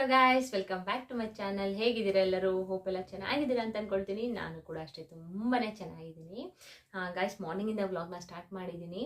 Hello guys welcome back to my channel ಹೇಗಿದ್ದೀರಾ ಎಲ್ಲರೂ? Hope ಎಲ್ಲ ಚೆನ್ನಾಗಿದ್ದೀರಾ ಅಂತ ಅಂದ್ಕೊಳ್ತೀನಿ ನಾನು ಕೂಡ ಅಷ್ಟೇ ತುಂಬಾ ಚೆನ್ನಾಗಿದ್ದೀನಿ. ಗಾಯ್ಸ್ ಮಾರ್ನಿಂಗಿಂದ ವ್ಲಾಗ್ನ ಸ್ಟಾರ್ಟ್ ಮಾಡಿದ್ದೀನಿ.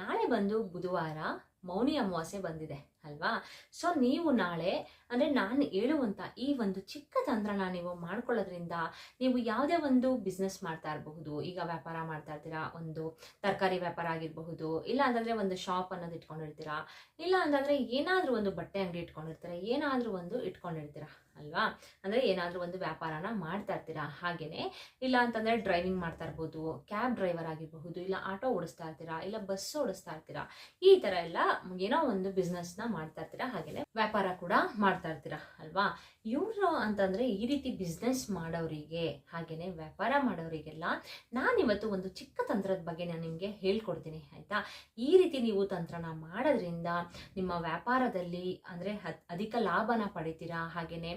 ನಾಳೆ ಬಂದು ಬುಧವಾರ ಮೌನಿ ಅಮಾವಾಸ್ಯೆ ಬಂದಿದೆ, ಅಲ್ವಾ? ಸೊ ನೀವು ನಾಳೆ, ಅಂದರೆ ನಾನು ಹೇಳುವಂಥ ಈ ಒಂದು ಚಿಕ್ಕ ತಂತ್ರನ ನೀವು ಮಾಡ್ಕೊಳ್ಳೋದ್ರಿಂದ ನೀವು ಯಾವುದೇ ಒಂದು ಬಿಸ್ನೆಸ್ ಮಾಡ್ತಾ ಇರಬಹುದು, ಈಗ ವ್ಯಾಪಾರ ಮಾಡ್ತಾ ಇರ್ತೀರಾ, ಒಂದು ತರಕಾರಿ ವ್ಯಾಪಾರ ಆಗಿರಬಹುದು, ಇಲ್ಲ ಅಂತಂದರೆ ಒಂದು ಶಾಪ್ ಅನ್ನೋದು ಇಟ್ಕೊಂಡಿರ್ತೀರಾ, ಇಲ್ಲ ಅಂತಂದರೆ ಏನಾದರೂ ಒಂದು ಬಟ್ಟೆ ಅಂಗಡಿ ಇಟ್ಕೊಂಡಿರ್ತೀರಾ, ಏನಾದರೂ ಒಂದು ಇಟ್ಕೊಂಡಿರ್ತೀರ? ಅಲ್ವಾ? ಅಂದರೆ ಏನಾದರೂ ಒಂದು ವ್ಯಾಪಾರನ ಮಾಡ್ತಾ ಇರ್ತೀರಾ? ಹಾಗೇನೆ. ಇಲ್ಲ ಅಂತಂದರೆ ಡ್ರೈವಿಂಗ್ ಮಾಡ್ತಾ ಇರ್ಬೋದು ಕ್ಯಾಬ್ ಡ್ರೈವರ್ ಆಗಿರಬಹುದು, ಇಲ್ಲ ಆಟೋ ಓಡಿಸ್ತಾ ಇರ್ತೀರಾ, ಇಲ್ಲ ಬಸ್ ಓಡಿಸ್ತಾ ಇರ್ತೀರಾ, ಈ ಥರ ಎಲ್ಲ ಏನೋ ಒಂದು ಬಿಸ್ನೆಸ್ನ ಮಾಡ್ತಾ ಇರ್ತೀರಾ? ಹಾಗೇನೆ ವ್ಯಾಪಾರ ಕೂಡ ಮಾಡ್ತಾ ಇರ್ತೀರಾ? ಅಲ್ವಾ? ಇವರು ಅಂತಂದರೆ ಈ ರೀತಿ ಬಿಸ್ನೆಸ್ ಮಾಡೋರಿಗೆ ಹಾಗೆಯೇ ವ್ಯಾಪಾರ ಮಾಡೋರಿಗೆಲ್ಲ ನಾನಿವತ್ತು ಒಂದು ಚಿಕ್ಕ ತಂತ್ರದ ಬಗ್ಗೆ ನಾನು ನಿಮಗೆ ಹೇಳ್ಕೊಡ್ತೀನಿ, ಆಯಿತಾ? ಈ ರೀತಿ ನೀವು ತಂತ್ರನ ಮಾಡೋದ್ರಿಂದ ನಿಮ್ಮ ವ್ಯಾಪಾರದಲ್ಲಿ ಅಂದರೆ ಅಧಿಕ ಲಾಭನ ಪಡಿತೀರಾ? ಹಾಗೆಯೇ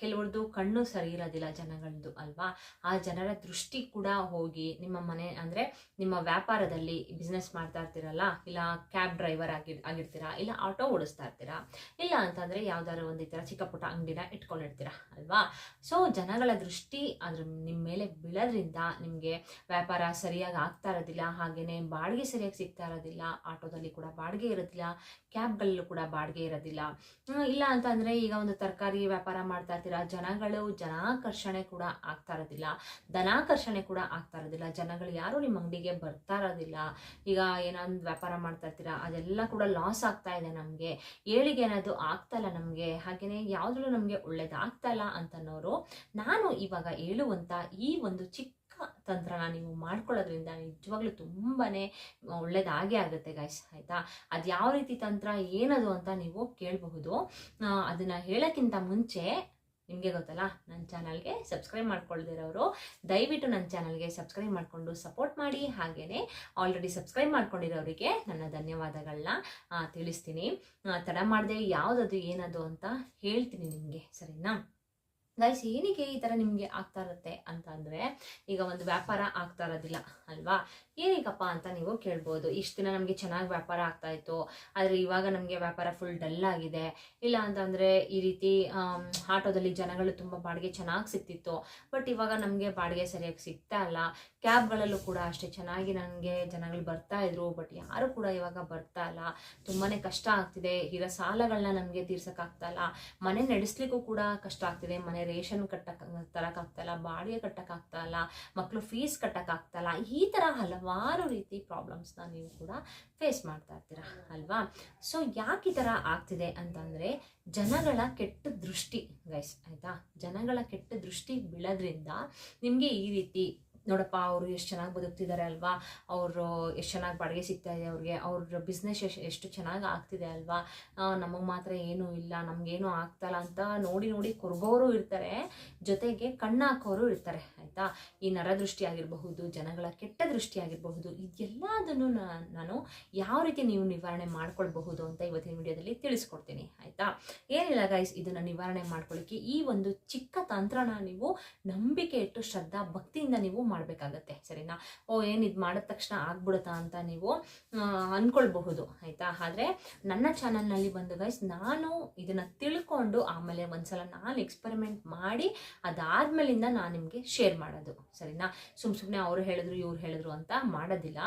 ಕೆಲವ್ರದ್ದು ಕಣ್ಣು ಸರಿ ಇರೋದಿಲ್ಲ ಜನಗಳದ್ದು ಅಲ್ವಾ? ಆ ಜನರ ದೃಷ್ಟಿ ಕೂಡ ಹೋಗಿ ನಿಮ್ಮ ಮನೆ ಅಂದರೆ ನಿಮ್ಮ ವ್ಯಾಪಾರದಲ್ಲಿ ಬಿಸ್ನೆಸ್ ಮಾಡ್ತಾ ಇರ್ತೀರಲ್ಲ? ಇಲ್ಲ ಕ್ಯಾಬ್ ಡ್ರೈವರ್ ಆಗಿ, ಆಗಿರ್ತೀರಾ? ಇಲ್ಲ ಆಟೋ ಓಡಿಸ್ತಾ ಇರ್ತೀರಾ? ಇಲ್ಲ ಅಂತಂದರೆ ಯಾವ್ದಾದ್ರು ಒಂದು ಈ ಥರ ಚಿಕ್ಕ ಪುಟ್ಟ ಅಂಗಡಿನ ಇಟ್ಕೊಂಡಿರ್ತೀರಾ ಅಲ್ವಾ? ಸೊ ಜನಗಳ ದೃಷ್ಟಿ ಅದ್ರ ನಿಮ್ಮ ಮೇಲೆ ಬೀಳೋದ್ರಿಂದ ನಿಮಗೆ ವ್ಯಾಪಾರ ಸರಿಯಾಗಿ ಆಗ್ತಾ ಇರೋದಿಲ್ಲ ಹಾಗೆಯೇ ಬಾಡಿಗೆ ಸರಿಯಾಗಿ ಸಿಗ್ತಾ ಇರೋದಿಲ್ಲ, ಆಟೋದಲ್ಲಿ ಕೂಡ ಬಾಡಿಗೆ ಇರೋದಿಲ್ಲ ಕ್ಯಾಬ್ಗಳಲ್ಲೂ ಕೂಡ ಬಾಡಿಗೆ ಇರೋದಿಲ್ಲ. ಇಲ್ಲ ಅಂತಂದರೆ ಈಗ ಒಂದು ತರಕಾರಿ ವ್ಯಾಪಾರ ಮಾಡ್ತಾ ಇರ್ತೀರಾ? ಜನಗಳು ಜನಾಕರ್ಷಣೆ ಕೂಡ ಆಗ್ತಾ ಇರೋದಿಲ್ಲ. ಧನಾಕರ್ಷಣೆ ಕೂಡ ಆಗ್ತಾ ಇರೋದಿಲ್ಲ. ಜನಗಳು ಯಾರು ನಿಮ್ಮ ಅಂಗಡಿಗೆ ಬರ್ತಾ ಇರೋದಿಲ್ಲ. ಈಗ ಏನೊಂದು ವ್ಯಾಪಾರ ಮಾಡ್ತಾ ಇರ್ತೀರಾ? ಅದೆಲ್ಲ ಕೂಡ ಲಾಸ್ ಆಗ್ತಾ ಇದೆ ನಮಗೆ. ಏಳಿಗೆ ಅನ್ನೋದು ಆಗ್ತಾ ನಮಗೆ? ಹಾಗೆಯೇ ಯಾವುದ್ರಲ್ಲೂ ನಮಗೆ ಒಳ್ಳೇದಾಗ್ತಾ ಇಲ್ಲ ಅಂತನ್ನೋರು ನಾನು ಇವಾಗ ಹೇಳುವಂಥ ಈ ಒಂದು ಚಿಕ್ಕ ತಂತ್ರನ ನೀವು ಮಾಡ್ಕೊಳ್ಳೋದ್ರಿಂದ ನಿಜವಾಗ್ಲೂ ತುಂಬಾ ಒಳ್ಳೇದಾಗೇ ಆಗುತ್ತೆ ಗೈಸ್ ಆಯಿತಾ? ಅದು ಯಾವ ರೀತಿ ತಂತ್ರ, ಏನದು ಅಂತ ನೀವು ಕೇಳಬಹುದು. ಅದನ್ನು ಹೇಳೋಕ್ಕಿಂತ ಮುಂಚೆ ನಿಮಗೆ ಗೊತ್ತಲ್ಲ ನನ್ನ ಚಾನಲ್ಗೆ ಸಬ್ಸ್ಕ್ರೈಬ್ ಮಾಡ್ಕೊಳ್ದಿರೋರು, ದಯವಿಟ್ಟು ನನ್ನ ಚಾನಲ್ಗೆ ಸಬ್ಸ್ಕ್ರೈಬ್ ಮಾಡಿಕೊಂಡು ಸಪೋರ್ಟ್ ಮಾಡಿ ಹಾಗೆಯೇ ಆಲ್ರೆಡಿ ಸಬ್ಸ್ಕ್ರೈಬ್ ಮಾಡ್ಕೊಂಡಿರೋರಿಗೆ ನನ್ನ ಧನ್ಯವಾದಗಳನ್ನ ತಿಳಿಸ್ತೀನಿ. ತಡ ಮಾಡದೆ ಯಾವುದದು, ಏನದು ಅಂತ ಹೇಳ್ತೀನಿ ನಿಮಗೆ, ಸರಿನಾ? ಗೈಸ್ ಏನಕ್ಕೆ ಈ ಥರ ನಿಮಗೆ ಆಗ್ತಾ ಇರುತ್ತೆ ಅಂತ ಅಂದರೆ, ಈಗ ಒಂದು ವ್ಯಾಪಾರ ಆಗ್ತಾ ಇರೋದಿಲ್ಲ, ಅಲ್ವಾ? ಏನಕ್ಕಪ್ಪ ಅಂತ ನೀವು ಕೇಳ್ಬೋದು. ಇಷ್ಟು ದಿನ ನಮಗೆ ಚೆನ್ನಾಗಿ ವ್ಯಾಪಾರ ಆಗ್ತಾ ಇತ್ತು, ಆದರೆ ಇವಾಗ ನಮಗೆ ವ್ಯಾಪಾರ ಫುಲ್ ಡಲ್ ಆಗಿದೆ. ಇಲ್ಲ ಅಂತಂದರೆ ಈ ರೀತಿ ಆಟೋದಲ್ಲಿ ಜನಗಳು ತುಂಬ ಬಾಡಿಗೆ ಚೆನ್ನಾಗಿ ಸಿಗ್ತಿತ್ತು. ಬಟ್ ಇವಾಗ ನಮಗೆ ಬಾಡಿಗೆ ಸರಿಯಾಗಿ ಸಿಗ್ತಾ ಇಲ್ಲ. ಕ್ಯಾಬ್ಗಳಲ್ಲೂ ಕೂಡ ಅಷ್ಟೇ ಚೆನ್ನಾಗಿ ನನಗೆ ಜನಗಳು ಬರ್ತಾ ಇದ್ರು, ಬಟ್ ಯಾರು ಕೂಡ ಇವಾಗ ಬರ್ತಾ ಇಲ್ಲ. ತುಂಬಾ ಕಷ್ಟ ಆಗ್ತಿದೆ. ಇರೋ ಸಾಲಗಳನ್ನ ನಮಗೆ ತೀರ್ಸೋಕ್ಕಾಗ್ತಾ ಇಲ್ಲ. ಮನೆ ನಡೆಸ್ಲಿಕ್ಕೂ ಕೂಡ ಕಷ್ಟ ಆಗ್ತಿದೆ. ಮನೆ ರೇಷನ್ ಕಟ್ಟಕ್ ತರಕ್ಕಾಗ್ತಾ ಇಲ್ಲ. ಬಾಡಿಗೆ ಕಟ್ಟಕ್ಕಾಗ್ತಾ ಇಲ್ಲ. ಮಕ್ಕಳು ಫೀಸ್ ಕಟ್ಟಕ್ಕಾಗ್ತಾ ಇಲ್ಲ. ಈ ಥರ ಹಲವಾರು ರೀತಿ ಪ್ರಾಬ್ಲಮ್ಸ್ನ ನೀವು ಕೂಡ ಫೇಸ್ ಮಾಡ್ತಾ ಇರ್ತೀರ, ಅಲ್ವಾ? ಸೊ, ಯಾಕೆ ಈ ಥರ ಆಗ್ತಿದೆ ಅಂತಂದರೆ, ಜನಗಳ ಕೆಟ್ಟ ದೃಷ್ಟಿ, ಗೈಸ್, ಆಯಿತಾ? ಜನಗಳ ಕೆಟ್ಟ ದೃಷ್ಟಿ ಬೀಳೋದ್ರಿಂದ ನಿಮಗೆ ಈ ರೀತಿ ನೋಡಪ್ಪ, ಅವರು ಎಷ್ಟು ಚೆನ್ನಾಗಿ ಬದುಕ್ತಿದ್ದಾರೆ ಅಲ್ವಾ? ಅವರು ಎಷ್ಟು ಚೆನ್ನಾಗಿ ಬಾಡಿಗೆ ಸಿಗ್ತಾ ಇದೆ ಅವ್ರಿಗೆ? ಅವ್ರ ಬಿಸ್ನೆಸ್ ಎಷ್ಟು ಚೆನ್ನಾಗಿ ಆಗ್ತಿದೆ ಅಲ್ವಾ? ನಮಗೆ ಮಾತ್ರ ಏನೂ ಇಲ್ಲ ನಮಗೇನು ಆಗ್ತಾಯಿಲ್ಲ ಅಂತ ನೋಡಿ ನೋಡಿ ಕೊರಗೋರು ಇರ್ತಾರೆ. ಜೊತೆಗೆ ಕಣ್ಣು ಹಾಕೋರು ಇರ್ತಾರೆ, ಆಯಿತಾ? ಈ ನರದೃಷ್ಟಿ ಆಗಿರಬಹುದು, ಜನಗಳ ಕೆಟ್ಟ ದೃಷ್ಟಿ ಆಗಿರಬಹುದು, ಇದೆಲ್ಲದನ್ನು ನಾನು ಯಾವ ರೀತಿ ನೀವು ನಿವಾರಣೆ ಮಾಡ್ಕೊಳ್ಬಹುದು ಅಂತ ಇವತ್ತಿನ ವಿಡಿಯೋದಲ್ಲಿ ತಿಳಿಸ್ಕೊಡ್ತೀನಿ, ಆಯಿತಾ? ಏನಿಲ್ಲ ಗೈಸ್ ಇದನ್ನು ನಿವಾರಣೆ ಮಾಡ್ಕೊಳ್ಳಿಕ್ಕೆ ಈ ಒಂದು ಚಿಕ್ಕ ತಂತ್ರನ ನೀವು ನಂಬಿಕೆ ಇಟ್ಟು ಶ್ರದ್ಧಾ ಭಕ್ತಿಯಿಂದ ನೀವು ಮಾಡಬೇಕಾಗತ್ತೆ, ಸರಿನಾ? ಓ, ಏನು ಇದು ಮಾಡಿದ ತಕ್ಷಣ ಆಗ್ಬಿಡುತ್ತಾ ಅಂತ ನೀವು ಅಂದ್ಕೊಳ್ಬಹುದು ಆಯಿತಾ? ಆದರೆ ನನ್ನ ಚಾನಲ್ನಲ್ಲಿ ಬಂದು ಗೈಸ್ ನಾನು ಇದನ್ನು ತಿಳ್ಕೊಂಡು ಆಮೇಲೆ ಒಂದ್ಸಲ ನಾನು ಎಕ್ಸ್ಪೆರಿಮೆಂಟ್ ಮಾಡಿ ಅದಾದ್ಮೇಲಿಂದ ನಾನು ನಿಮಗೆ ಶೇರ್ ಮಾಡೋದು, ಸರಿನಾ? ಸುಮ್ಮ ಸುಮ್ಮನೆ ಅವರು ಹೇಳಿದ್ರು, ಇವ್ರು ಹೇಳಿದ್ರು ಅಂತ ಮಾಡೋದಿಲ್ಲ.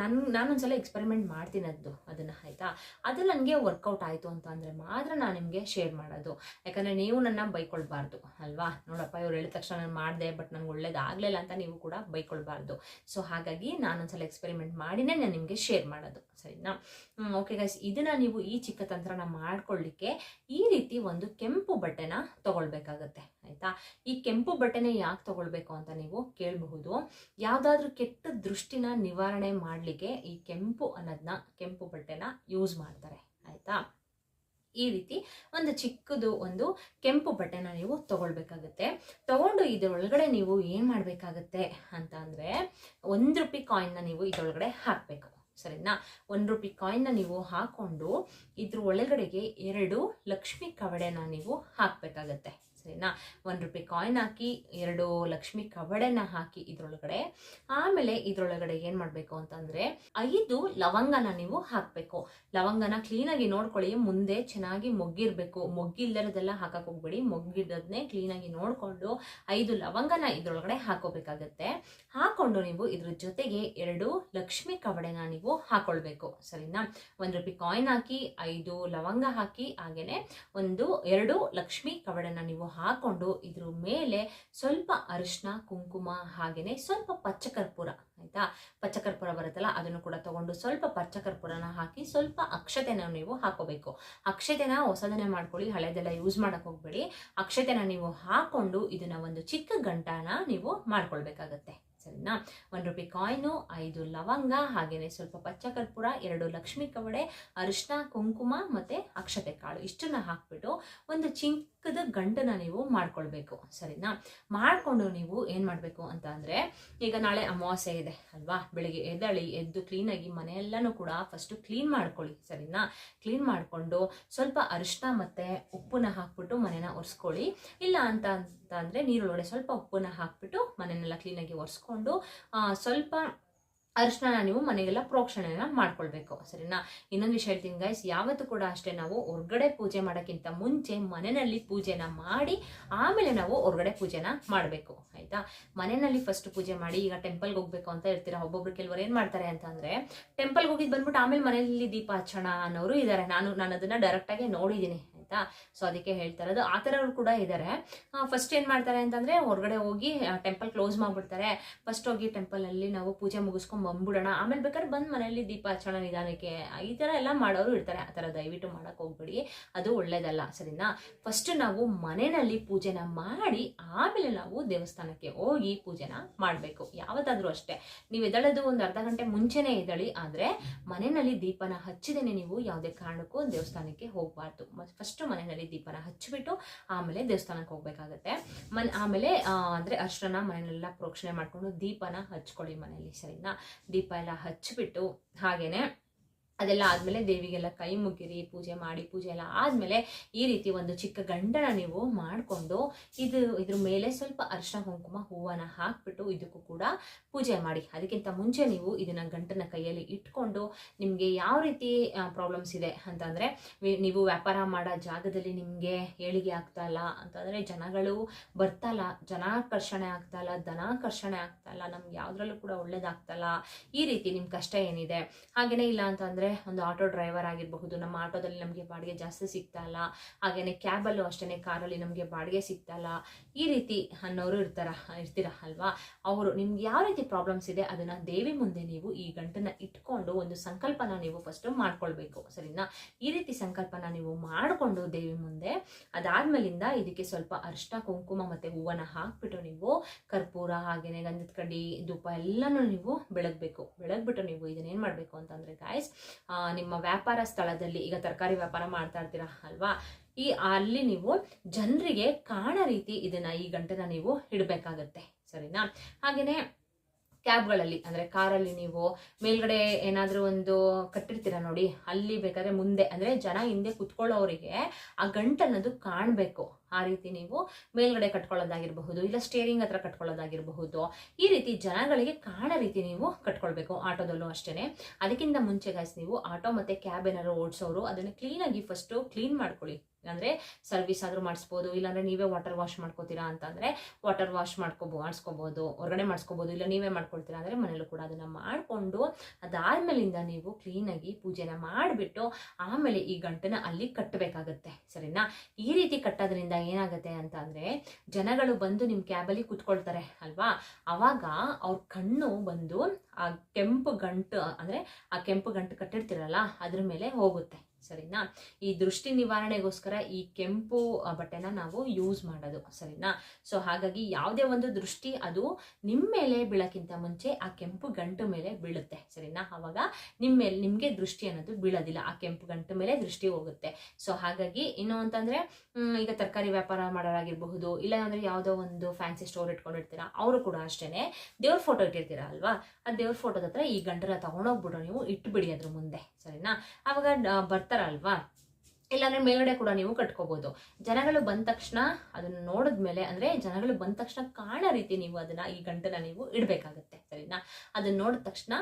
ನಾನು, ನಾನೊಂದ್ಸಲ ಎಕ್ಸ್ಪೆರಿಮೆಂಟ್ ಮಾಡ್ತೀನಿ ಅದು ಅದನ್ನು, ಆಯಿತಾ? ಅದು ನನಗೆ ವರ್ಕೌಟ್ ಆಯಿತು ಅಂತ ಅಂದರೆ ಮಾತ್ರ ನಾನು ನಿಮಗೆ ಶೇರ್ ಮಾಡೋದು. ಯಾಕಂದರೆ ನೀವು ನನ್ನ ಬೈಕೊಳ್ಬಾರ್ದು, ಅಲ್ವಾ? ನೋಡಪ್ಪ, ಇವ್ರು ಹೇಳಿದ ತಕ್ಷಣ ನಾನು ಮಾಡಿದೆ ಬಟ್ ನನಗೆ ಒಳ್ಳೇದಾಗಲಿಲ್ಲ ಅಂತ ನೀವು ಕೂಡ ಬೈಕೊಳ್ಬಾರ್ದು. ಸೊ ಹಾಗಾಗಿ ನಾನೊಂದ್ಸಲ ಎಕ್ಸ್ಪೆರಿಮೆಂಟ್ ಮಾಡಿನೇ ನಾನು ನಿಮಗೆ ಶೇರ್ ಮಾಡೋದು, ಸರಿನಾ? ಓಕೆ ಗೈಸ್ ಇದನ್ನು ನೀವು ಈ ಚಿಕ್ಕ ತಂತ್ರನ ಮಾಡ್ಕೊಳ್ಳಿಕ್ಕೆ ಈ ರೀತಿ ಒಂದು ಕೆಂಪು ಬಟ್ಟೆನ ತಗೊಳ್ಬೇಕಾಗತ್ತೆ. ಆಯಿತಾ? ಈ ಕೆಂಪು ಬಟ್ಟೆನೇ ಯಾಕೆ ತಗೊಳ್ಬೇಕು ಅಂತ ನೀವು ಕೇಳಬಹುದು. ಯಾವುದಾದ್ರೂ ಕೆಟ್ಟ ದೃಷ್ಟಿನ ನಿವಾರಣೆ ಮಾಡಲಿಕ್ಕೆ ಈ ಕೆಂಪು ಅನ್ನೋದನ್ನ ಕೆಂಪು ಬಟ್ಟೆನ ಯೂಸ್ ಮಾಡ್ತಾರೆ, ಆಯಿತಾ? ಈ ರೀತಿ ಒಂದು ಚಿಕ್ಕದು ಒಂದು ಕೆಂಪು ಬಟ್ಟೆನ ನೀವು ತಗೊಳ್ಬೇಕಾಗುತ್ತೆ. ತಗೊಂಡು ಇದರೊಳಗಡೆ ನೀವು ಏನು ಮಾಡಬೇಕಾಗತ್ತೆ ಅಂತ ಅಂದರೆ ಒಂದು ರೂಪಿ ಕಾಯಿನ್ನ ನೀವು ಇದರೊಳಗಡೆ ಹಾಕಬೇಕು, ಸರಿನಾ? ಒಂದು ರೂಪಿ ಕಾಯಿನ್ನ ನೀವು ಹಾಕೊಂಡು ಇದ್ರ ಒಳಗಡೆಗೆ ಎರಡು ಲಕ್ಷ್ಮಿ ಕವಡೆನ ನೀವು ಹಾಕಬೇಕಾಗತ್ತೆ. ಸರಿನಾ? ಒಂದು ರೂಪಾಯಿ ಕಾಯಿನ್ ಹಾಕಿ, ಎರಡು ಲಕ್ಷ್ಮಿ ಕವಡೆನ ಹಾಕಿ ಇದ್ರೊಳಗಡೆ. ಆಮೇಲೆ ಇದ್ರೊಳಗಡೆ ಏನು ಮಾಡಬೇಕು ಅಂತಂದರೆ, ಐದು ಲವಂಗನ ನೀವು ಹಾಕಬೇಕು. ಲವಂಗನ ಕ್ಲೀನಾಗಿ ನೋಡ್ಕೊಳ್ಳಿ, ಮುಂದೆ ಚೆನ್ನಾಗಿ ಮೊಗ್ಗಿರ್ಬೇಕು. ಮೊಗ್ಗಿಲ್ಲದೆಲ್ಲ ಹಾಕಕ್ಕೆ ಹೋಗ್ಬೇಡಿ. ಕ್ಲೀನ್ ಕ್ಲೀನಾಗಿ ನೋಡಿಕೊಂಡು ಐದು ಲವಂಗನ ಇದ್ರೊಳಗಡೆ ಹಾಕೋಬೇಕಾಗತ್ತೆ. ಹಾಕೊಂಡು ನೀವು ಇದ್ರ ಜೊತೆಗೆ ಎರಡು ಲಕ್ಷ್ಮಿ ಕವಡೆನ ನೀವು ಹಾಕೊಳ್ಬೇಕು. ಸರಿನಾ? ಒಂದು ರೂಪಾಯಿ ಕಾಯಿನ್ ಹಾಕಿ, ಐದು ಲವಂಗ ಹಾಕಿ, ಹಾಗೇನೆ ಒಂದು, ಎರಡು ಲಕ್ಷ್ಮಿ ಕವಡೆನ ನೀವು ಹಾಕೊಂಡು ಇದ್ರ ಮೇಲೆ ಸ್ವಲ್ಪ ಅರಿಶಿನ ಕುಂಕುಮ ಹಾಗೆಯೇ ಸ್ವಲ್ಪ ಪಚ್ಚಕರ್ಪೂರ, ಆಯ್ತಾ? ಪಚ್ಚಕರ್ಪೂರ ಬರುತ್ತಲ್ಲ, ಅದನ್ನು ಕೂಡ ತಗೊಂಡು ಸ್ವಲ್ಪ ಪಚ್ಚಕರ್ಪೂರನ ಹಾಕಿ ಸ್ವಲ್ಪ ಅಕ್ಷತೆನ ನೀವು ಹಾಕೋಬೇಕು. ಅಕ್ಷತೆನ ಹೊಸದನ್ನೇ ಮಾಡ್ಕೊಳ್ಳಿ, ಹಳೆದೆಲ್ಲ ಯೂಸ್ ಮಾಡಕ್ ಹೋಗ್ಬೇಡಿ. ಅಕ್ಷತೆನ ನೀವು ಹಾಕೊಂಡು ಇದನ್ನ ಒಂದು ಚಿಕ್ಕ ಗಂಟಾನ ನೀವು ಮಾಡ್ಕೊಳ್ಬೇಕಾಗತ್ತೆ. ಸರಿನಾ? ಒಂದು ರೂಪಾಯಿ ಕಾಯಿನು, ಐದು ಲವಂಗ ಹಾಗೇನೆ ಸ್ವಲ್ಪ ಪಚ್ಚಕರ್ಪೂರ, ಎರಡು ಲಕ್ಷ್ಮಿ ಕವಡೆ ಅರಿಶಿನ ಕುಂಕುಮ ಮತ್ತೆ ಅಕ್ಷತೆ ಕಾಳು. ಇಷ್ಟನ್ನ ಹಾಕ್ಬಿಟ್ಟು ಒಂದು ಚಿಕ್ಕದ ಗಂಡನ ನೀವು ಮಾಡ್ಕೊಳ್ಬೇಕು, ಸರಿನಾ? ಮಾಡ್ಕೊಂಡು ನೀವು ಏನು ಮಾಡಬೇಕು ಅಂತ ಅಂದರೆ, ಈಗ ನಾಳೆ ಅಮಾವಾಸ್ಯೆ ಇದೆ ಅಲ್ವಾ? ಬೆಳಿಗ್ಗೆ ಎದ್ದಳಿ, ಎದ್ದು ಕ್ಲೀನಾಗಿ ಮನೆಯೆಲ್ಲನೂ ಕೂಡ ಫಸ್ಟು ಕ್ಲೀನ್ ಮಾಡ್ಕೊಳ್ಳಿ, ಸರಿನಾ? ಕ್ಲೀನ್ ಮಾಡಿಕೊಂಡು ಸ್ವಲ್ಪ ಅರಿಶಿನ ಮತ್ತು ಉಪ್ಪನ್ನ ಹಾಕ್ಬಿಟ್ಟು ಮನೆನ ಒರೆಸ್ಕೊಳ್ಳಿ. ಇಲ್ಲ ಅಂತ ಅಂತ ಅಂದರೆ ನೀರೊಳಗಡೆ ಸ್ವಲ್ಪ ಉಪ್ಪನ್ನ ಹಾಕ್ಬಿಟ್ಟು ಮನೆಯನ್ನೆಲ್ಲ ಕ್ಲೀನಾಗಿ ಒರೆಸ್ಕೊಂಡು ಸ್ವಲ್ಪ ಅರಿಶಿನ ನೀವು ಮನೆಗೆಲ್ಲ ಪ್ರೋಕ್ಷಣೆನ ಮಾಡ್ಕೊಳ್ಬೇಕು, ಸರಿನಾ? ಇನ್ನೊಂದು ವಿಷಯ ಹೇಳ್ತೀನಿ ಗೈಸ್ ಯಾವತ್ತೂ ಕೂಡ ಅಷ್ಟೇ ನಾವು ಹೊರ್ಗಡೆ ಪೂಜೆ ಮಾಡೋಕ್ಕಿಂತ ಮುಂಚೆ ಮನೆಯಲ್ಲಿ ಪೂಜೆನ ಮಾಡಿ, ಆಮೇಲೆ ನಾವು ಹೊರ್ಗಡೆ ಪೂಜೆನ ಮಾಡಬೇಕು, ಆಯ್ತಾ? ಮನೆಯಲ್ಲಿ ಫಸ್ಟ್ ಪೂಜೆ ಮಾಡಿ, ಈಗ ಟೆಂಪಲ್ಗೆ ಹೋಗ್ಬೇಕು ಅಂತ ಇರ್ತೀರಾ ಒಬ್ಬೊಬ್ರು ಕೆಲವರು ಏನು ಮಾಡ್ತಾರೆ ಅಂತಂದರೆ ಟೆಂಪಲ್ಗೆ ಹೋಗಿದ್ದು ಬಂದ್ಬಿಟ್ಟು ಆಮೇಲೆ ಮನೆಯಲ್ಲಿ ದೀಪ ಹಚ್ಚೋಣ ಅನ್ನೋರು ಇದ್ದಾರೆ ನಾನು ನಾನು ಅದನ್ನು ಡೈರೆಕ್ಟಾಗಿ ನೋಡಿದ್ದೀನಿ ಆಯ್ತಾ ಸೊ ಅದಕ್ಕೆ ಹೇಳ್ತಾ ಇರೋದು. ಆ ಥರವ್ರು ಕೂಡ ಇದ್ದಾರೆ ಫಸ್ಟ್ ಏನು ಮಾಡ್ತಾರೆ ಅಂತಂದರೆ, ಹೊರಗಡೆ ಹೋಗಿ ಟೆಂಪಲ್ ಕ್ಲೋಸ್ ಮಾಡಿಬಿಡ್ತಾರೆ. ಫಸ್ಟ್ ಹೋಗಿ ಟೆಂಪಲಲ್ಲಿ ನಾವು ಪೂಜೆ ಮುಗಿಸ್ಕೊಂಡು ಬಂದ್ಬಿಡೋಣ. ಆಮೇಲೆ ಬೇಕಾದ್ರೆ ಬಂದು ಮನೆಯಲ್ಲಿ ದೀಪ ಹಚ್ಚೋಣ ನಿಧಾನಕ್ಕೆ, ಈ ಥರ ಎಲ್ಲ ಮಾಡೋರು ಇರ್ತಾರೆ. ಆ ಥರ ದಯವಿಟ್ಟು ಮಾಡೋಕೆ ಹೋಗ್ಬೇಡಿ. ಅದು ಒಳ್ಳೇದಲ್ಲ, ಸರಿನಾ? ಫಸ್ಟ್ ನಾವು ಮನೆಯಲ್ಲಿ ಪೂಜೆನ ಮಾಡಿ, ಆಮೇಲೆ ನಾವು ದೇವಸ್ಥಾನಕ್ಕೆ ಹೋಗಿ ಪೂಜೆನ ಮಾಡಬೇಕು. ಯಾವತ್ತಾದರೂ ಅಷ್ಟೇ. ನೀವು ಎದಳೋದು ಒಂದು ಅರ್ಧ ಗಂಟೆ ಮುಂಚೆನೇ ಎದಳಿ ಆದರೆ ಮನೆಯಲ್ಲಿ ದೀಪನ ಹಚ್ಚಿದೇನೆ ನೀವು, ಯಾವುದೇ ಕಾರಣಕ್ಕೂ ದೇವಸ್ಥಾನಕ್ಕೆ ಹೋಗಬಾರ್ದು. ಫಸ್ಟ್ ಮನೆಯಲ್ಲಿ ದೀಪನ ಹಚ್ಚಿಬಿಟ್ಟು ಆಮೇಲೆ ದೇವಸ್ಥಾನಕ್ಕೆ ಹೋಗ್ಬೇಕಾಗತ್ತೆ. ಮನ್, ಆಮೇಲೆ ಅಂದರೆ ಅರ್ಶನ ಮನೆಯಲ್ಲೆಲ್ಲ ಪ್ರೋಕ್ಷಣೆ ಮಾಡ್ಕೊಂಡು ದೀಪನ ಹಚ್ಕೊಳ್ಳಿ ಮನೆಯಲ್ಲಿ ಸರಿನಾ? ದೀಪ ಎಲ್ಲ ಹಚ್ಚಿಬಿಟ್ಟು ಹಾಗೇನೆ ಅದೆಲ್ಲ ಆದಮೇಲೆ ದೇವಿಗೆಲ್ಲ ಕೈ ಮುಗಿರಿ, ಪೂಜೆ ಮಾಡಿ, ಪೂಜೆ ಎಲ್ಲ ಆದಮೇಲೆ ಈ ರೀತಿ ಒಂದು ಚಿಕ್ಕ ಗಂಡನ ನೀವು ಮಾಡಿಕೊಂಡು ಇದು ಇದ್ರ ಮೇಲೆ ಸ್ವಲ್ಪ ಅರಿಶಿನ ಕುಂಕುಮ ಹೂವನ್ನ ಹಾಕ್ಬಿಟ್ಟು ಇದಕ್ಕೂ ಕೂಡ ಪೂಜೆ ಮಾಡಿ. ಅದಕ್ಕಿಂತ ಮುಂಚೆ ನೀವು ಇದನ್ನ ಗಂಟನ ಕೈಯಲ್ಲಿ ಇಟ್ಕೊಂಡು ನಿಮಗೆ ಯಾವ ರೀತಿ ಪ್ರಾಬ್ಲಮ್ಸ್ ಇದೆ ಅಂತಂದರೆ ನೀವು ವ್ಯಾಪಾರ ಮಾಡೋ ಜಾಗದಲ್ಲಿ ನಿಮಗೆ ಏಳಿಗೆ ಆಗ್ತಾ ಇಲ್ಲ ಅಂತಂದರೆ ಜನಗಳು ಬರ್ತಾ ಇಲ್ಲ, ಜನಾಕರ್ಷಣೆ ಆಗ್ತಾ ಇಲ್ಲ, ಧನಾಕರ್ಷಣೆ ಆಗ್ತಾ ಇಲ್ಲ, ನಮ್ಗೆ ಯಾವುದ್ರಲ್ಲೂ ಕೂಡ ಒಳ್ಳೇದಾಗ್ತಲ್ಲ ಈ ರೀತಿ ನಿಮ್ಮ ಕಷ್ಟ ಏನಿದೆ, ಹಾಗೇನೇ ಇಲ್ಲ ಅಂತಂದರೆ ಒಂದು ಆಟೋ ಡ್ರೈವರ್ ಆಗಿರಬಹುದು, ನಮ್ಮ ಆಟೋದಲ್ಲಿ ನಮಗೆ ಬಾಡಿಗೆ ಜಾಸ್ತಿ ಸಿಗ್ತಾ ಇಲ್ಲ, ಹಾಗೇನೇ ಕ್ಯಾಬಲ್ಲೂ ಅಷ್ಟೇ ಕಾರಲ್ಲಿ ನಮಗೆ ಬಾಡಿಗೆ ಸಿಗ್ತಾ ಇಲ್ಲ, ಈ ರೀತಿ ಅನ್ನೋರು ಇರ್ತಾರ, ಇರ್ತೀರ ಅಲ್ವಾ? ಅವರು ನಿಮ್ಗೆ ಯಾವ ರೀತಿ ಪ್ರಾಬ್ಲಮ್ಸ್ ಇದೆ ಅದನ್ನ ದೇವಿ ಮುಂದೆ ನೀವು ಈ ಗಂಟನ್ನ ಇಟ್ಕೊಂಡು ಒಂದು ಸಂಕಲ್ಪನ ನೀವು ಫಸ್ಟ್ ಮಾಡ್ಕೊಳ್ಬೇಕು, ಸರಿನಾ? ಈ ರೀತಿ ಸಂಕಲ್ಪನ ನೀವು ಮಾಡಿಕೊಂಡು ದೇವಿ ಮುಂದೆ, ಅದಾದ್ಮೇಲಿಂದ ಇದಕ್ಕೆ ಸ್ವಲ್ಪ ಅರ್ಷ್ಟ, ಕುಂಕುಮ ಮತ್ತೆ ಹೂವನ್ನು ಹಾಕ್ಬಿಟ್ಟು ನೀವು ಕರ್ಪೂರ ಹಾಗೇನೆ ಗಂಧದ ಕಡ್ಡಿ, ಧೂಪ ಎಲ್ಲನೂ ನೀವು ಬೆಳಗ್ಬೇಕು, ಬೆಳಗ್ಬಿಟ್ಟು ನೀವು ಇದನ್ನ ಮಾಡಬೇಕು ಅಂತಂದ್ರೆ ಗಾಯ್ಸ್ ನಿಮ್ಮ ವ್ಯಾಪಾರ ಸ್ಥಳದಲ್ಲಿ ಈಗ ತರಕಾರಿ ವ್ಯಾಪಾರ ಮಾಡ್ತಾ ಇರ್ತೀರಾ ಅಲ್ವಾ? ಈ ಅಲ್ಲಿ ನೀವು ಜನರಿಗೆ ಕಾಣ ರೀತಿ ಇದನ್ನ ಈ ಗಂಟೆನ ನೀವು ಇಡಬೇಕಾಗತ್ತೆ. ಸರಿನಾ? ಹಾಗೇನೆ ಕ್ಯಾಬ್ಗಳಲ್ಲಿ, ಅಂದರೆ ಕಾರಲ್ಲಿ ನೀವು ಮೇಲ್ಗಡೆ ಏನಾದರೂ ಒಂದು ಕಟ್ಟಿರ್ತೀರ ನೋಡಿ, ಅಲ್ಲಿ ಬೇಕಾದ್ರೆ ಮುಂದೆ, ಅಂದರೆ ಜನ ಹಿಂದೆ ಕುತ್ಕೊಳ್ಳೋರಿಗೆ ಆ ಗಂಟನ್ನೋದು ಕಾಣಬೇಕು. ಆ ರೀತಿ ನೀವು ಮೇಲ್ಗಡೆ ಕಟ್ಕೊಳ್ಳೋದಾಗಿರಬಹುದು, ಇಲ್ಲ ಸ್ಟೇರಿಂಗ್ ಹತ್ರ ಕಟ್ಕೊಳ್ಳೋದಾಗಿರಬಹುದು, ಈ ರೀತಿ ಜನಗಳಿಗೆ ಕಾಣ ರೀತಿ ನೀವು ಕಟ್ಕೊಳ್ಬೇಕು ಆಟೋದಲ್ಲೂ ಅಷ್ಟೇ ಅದಕ್ಕಿಂತ ಮುಂಚೆ ಗಾಯ್ಸ್ ನೀವು ಆಟೋ ಮತ್ತು ಕ್ಯಾಬ್ ಏನಾದ್ರು ಓಡಿಸೋರು, ಅದನ್ನು ಕ್ಲೀನಾಗಿ ಫಸ್ಟು ಕ್ಲೀನ್ ಮಾಡ್ಕೊಳ್ಳಿ. ಅಂದರೆ ಸರ್ವಿಸ್ ಆದರೂ ಮಾಡಿಸ್ಬೋದು, ಇಲ್ಲಾಂದರೆ ನೀವೇ ವಾಟರ್ ವಾಶ್ ಮಾಡ್ಕೋತೀರಾ ಅಂತಂದರೆ ವಾಟರ್ ವಾಶ್ ಮಾಡ್ಕೋಬೋ ಮಾಡಿಸ್ಕೋಬೋದು, ಹೊರಗಡೆ ಮಾಡಿಸ್ಕೋಬೋದು, ಇಲ್ಲ ನೀವೇ ಮಾಡ್ಕೊಳ್ತೀರಾ ಅಂದರೆ ಮನೇಲೂ ಕೂಡ ಅದನ್ನು ಮಾಡಿಕೊಂಡು ಅದಾದ್ಮೇಲಿಂದ ನೀವು ಕ್ಲೀನಾಗಿ ಪೂಜೆನ ಮಾಡಿಬಿಟ್ಟು ಆಮೇಲೆ ಈ ಗಂಟನ ಅಲ್ಲಿ ಕಟ್ಟಬೇಕಾಗತ್ತೆ, ಸರಿನಾ? ಈ ರೀತಿ ಕಟ್ಟೋದ್ರಿಂದ ಏನಾಗುತ್ತೆ ಅಂತ ಜನಗಳು ಬಂದು ನಿಮ್ಮ ಕ್ಯಾಬಲ್ಲಿ ಕುತ್ಕೊಳ್ತಾರೆ, ಅಲ್ವಾ? ಅವಾಗ ಅವ್ರ ಕಣ್ಣು ಬಂದು ಆ ಕೆಂಪು ಗಂಟು, ಅಂದರೆ ಆ ಕೆಂಪು ಗಂಟು ಕಟ್ಟಿರ್ತೀರಲ್ಲ, ಅದ್ರ ಮೇಲೆ ಹೋಗುತ್ತೆ. ಸರಿನಾ? ಈ ದೃಷ್ಟಿ ನಿವಾರಣೆಗೋಸ್ಕರ ಈ ಕೆಂಪು ಬಟ್ಟೆನ ನಾವು ಯೂಸ್ ಮಾಡೋದು, ಸರಿನಾ? ಸೊ ಹಾಗಾಗಿ ಯಾವುದೇ ಒಂದು ದೃಷ್ಟಿ ಅದು ನಿಮ್ಮ ಮೇಲೆ ಬೀಳಕ್ಕಿಂತ ಮುಂಚೆ ಆ ಕೆಂಪು ಗಂಟು ಮೇಲೆ ಬೀಳುತ್ತೆ, ಸರಿನಾ? ಅವಾಗ ನಿಮ್ಮ ಮೇಲೆ, ನಿಮಗೆ ದೃಷ್ಟಿ ಅನ್ನೋದು ಬೀಳೋದಿಲ್ಲ, ಆ ಕೆಂಪು ಗಂಟು ಮೇಲೆ ದೃಷ್ಟಿ ಹೋಗುತ್ತೆ. ಸೊ ಹಾಗಾಗಿ ಇನ್ನು ಅಂತಂದ್ರೆ ಈಗ ತರಕಾರಿ ವ್ಯಾಪಾರ ಮಾಡೋರಾಗಿರಬಹುದು, ಇಲ್ಲ ಅಂದರೆ ಯಾವುದೋ ಒಂದು ಫ್ಯಾನ್ಸಿ ಸ್ಟೋರ್ ಇಟ್ಕೊಂಡಿರ್ತೀರಾ, ಅವರು ಕೂಡ ಅಷ್ಟೇನೆ. ದೇವ್ರ ಫೋಟೋ ಇಟ್ಟಿರ್ತೀರಾ ಅಲ್ವಾ? ಆ ದೇವ್ರ ಫೋಟೋದ ಹತ್ರ ಈ ಗಂಟನ ತಗೊಂಡೋಗ್ಬಿಡೋ ನೀವು ಇಟ್ಬಿಡಿ ಅದ್ರ ಮುಂದೆ, ಸರಿನಾ? estar al bar. ಇಲ್ಲಾಂದ್ರೆ ಮೇಲ್ಗಡೆ ಕೂಡ ನೀವು ಕಟ್ಕೋಬಹುದು ಜನಗಳು ಬಂದ ತಕ್ಷಣ ಅದನ್ನ ನೋಡಿದ್ಮೇಲೆ ಅಂದ್ರೆ ಜನಗಳು ಬಂದ ತಕ್ಷಣ ಕಾಣೋ ರೀತಿ ನೀವು ಅದನ್ನ ಈ ಗಂಟನ್ನ ನೀವು ಇಡಬೇಕಾಗತ್ತೆ, ಸರಿನಾ? ಅದನ್ನ ನೋಡಿದ ತಕ್ಷಣ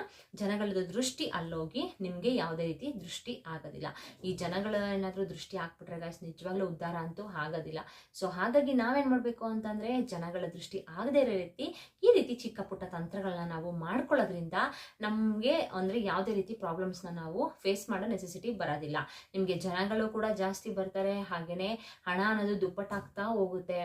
ಜನಗಳ ದೃಷ್ಟಿ ಅಲ್ಲೋಗಿ ನಿಮ್ಗೆ ಯಾವುದೇ ರೀತಿ ದೃಷ್ಟಿ ಆಗೋದಿಲ್ಲ. ಈ ಜನಗಳ ಏನಾದ್ರೂ ದೃಷ್ಟಿ ಹಾಕ್ಬಿಟ್ರೆ ಗಾಯ್ಸ್ ನಿಜವಾಗ್ಲೂ ಉದ್ಧಾರ ಅಂತೂ ಆಗೋದಿಲ್ಲ. ಸೊ ಹಾಗಾಗಿ ನಾವೇನ್ ಮಾಡ್ಬೇಕು ಅಂತಂದ್ರೆ ಜನಗಳ ದೃಷ್ಟಿ ಆಗದೇ ಇರೋ ರೀತಿ ಈ ರೀತಿ ಚಿಕ್ಕ ಪುಟ್ಟ ತಂತ್ರಗಳನ್ನ ನಾವು ಮಾಡ್ಕೊಳ್ಳೋದ್ರಿಂದ ನಮ್ಗೆ ಅಂದ್ರೆ ಯಾವುದೇ ರೀತಿ ಪ್ರಾಬ್ಲಮ್ಸ್ನ ನಾವು ಫೇಸ್ ಮಾಡೋ ನೆಸೆಸಿಟಿ ಬರೋದಿಲ್ಲ. ನಿಮ್ಗೆ ಜನಗಳು ಜಾಸ್ತಿ ಬರ್ತಾರೆ. ಹಾಗೇನೆ ಹಣ ಅನ್ನೋದು ದುಪ್ಪಟ್ಟಾಗ್ತಾ ಹೋಗುತ್ತೆ.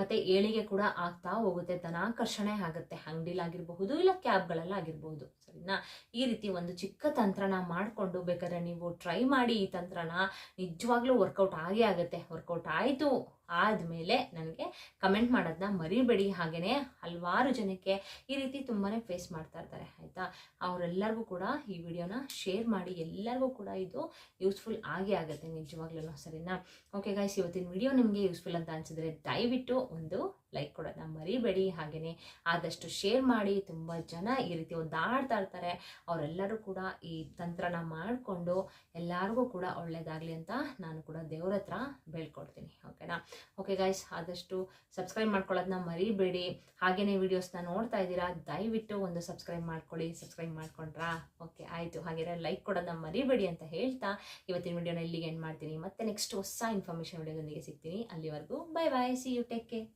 ಮತ್ತೆ ಏಳಿಗೆ ಕೂಡ ಆಗ್ತಾ ಹೋಗುತ್ತೆ. ಧನಾಕರ್ಷಣೆ ಆಗುತ್ತೆ. ಅಂಗಡಿಲಾಗಿರ್ಬಹುದು ಇಲ್ಲ ಕ್ಯಾಬ್ಗಳಲ್ಲಾಗಿರಬಹುದು ಸರಿನಾ? ಈ ರೀತಿ ಒಂದು ಚಿಕ್ಕ ತಂತ್ರನ ಮಾಡಿಕೊಂಡು ಬೇಕಾದ್ರೆ ನೀವು ಟ್ರೈ ಮಾಡಿ ಈ ತಂತ್ರನ ನಿಜವಾಗ್ಲೂ ವರ್ಕೌಟ್ ಆಗೇ ಆಗುತ್ತೆ. ವರ್ಕೌಟ್ ಆಯಿತು. ಆದಮೇಲೆ ನನಗೆ ಕಮೆಂಟ್ ಮಾಡೋದನ್ನ ಮರಿಬೇಡಿ. ಹಾಗೆಯೇ ಹಲವಾರು ಜನಕ್ಕೆ ಈ ರೀತಿ ತುಂಬಾ ಫೇಸ್ ಮಾಡ್ತಾ ಇರ್ತಾರೆ, ಆಯಿತಾ? ಅವರೆಲ್ಲರಿಗೂ ಕೂಡ ಈ ವಿಡಿಯೋನ ಶೇರ್ ಮಾಡಿ, ಎಲ್ಲರಿಗೂ ಕೂಡ ಇದು ಯೂಸ್ಫುಲ್ ಆಗೇ ಆಗುತ್ತೆ ನಿಜವಾಗ್ಲೂ ಸರಿನಾ? ಓಕೆ ಗಾಯ್ಸ್ ಇವತ್ತಿನ ವಿಡಿಯೋ ನಿಮಗೆ ಯೂಸ್ಫುಲ್ ಅಂತ ಅನಿಸಿದ್ರೆ ದಯವಿಟ್ಟು ಒಂದು ಲೈಕ್ ಕೊಡೋದನ್ನ ಮರಿಬೇಡಿ. ಹಾಗೆಯೇ ಆದಷ್ಟು ಶೇರ್ ಮಾಡಿ. ತುಂಬ ಜನ ಈ ರೀತಿ ಒದ್ದಾಡ್ತಾ ಇರ್ತಾರೆ. ಅವರೆಲ್ಲರೂ ಕೂಡ ಈ ತಂತ್ರನ ಮಾಡಿಕೊಂಡು ಎಲ್ಲರಿಗೂ ಕೂಡ ಒಳ್ಳೇದಾಗಲಿ ಅಂತ ನಾನು ಕೂಡ ದೇವ್ರ ಹತ್ರ ಬೇಳ್ಕೊಡ್ತೀನಿ. ಓಕೆನಾ ಓಕೆ ಗಾಯ್ಸ್ ಆದಷ್ಟು ಸಬ್ಸ್ಕ್ರೈಬ್ ಮಾಡ್ಕೊಳ್ಳೋದನ್ನ ಮರಿಬೇಡಿ. ಹಾಗೆಯೇ ವೀಡಿಯೋಸ್ನ ನೋಡ್ತಾ ಇದ್ದೀರಾ, ದಯವಿಟ್ಟು ಒಂದು ಸಬ್ಸ್ಕ್ರೈಬ್ ಮಾಡ್ಕೊಳ್ಳಿ. ಸಬ್ಸ್ಕ್ರೈಬ್ ಮಾಡ್ಕೊಂಡ್ರಾ? ಓಕೆ ಆಯಿತು. ಹಾಗೆ ಲೈಕ್ ಕೊಡೋದನ್ನ ಮರಿಬೇಡಿ ಅಂತ ಹೇಳ್ತಾ ಇವತ್ತಿನ ವಿಡಿಯೋನ ಇಲ್ಲಿಗೆ ಎಂಡ್ ಮಾಡ್ತೀನಿ. ಮತ್ತೆ ನೆಕ್ಸ್ಟ್ ಹೊಸ ಇನ್ಫಾರ್ಮೇಷನ್ ವಿಡಿಯೋದೊಂದಿಗೆ ಸಿಗ್ತೀನಿ. ಅಲ್ಲಿವರೆಗೂ bye bye see you take care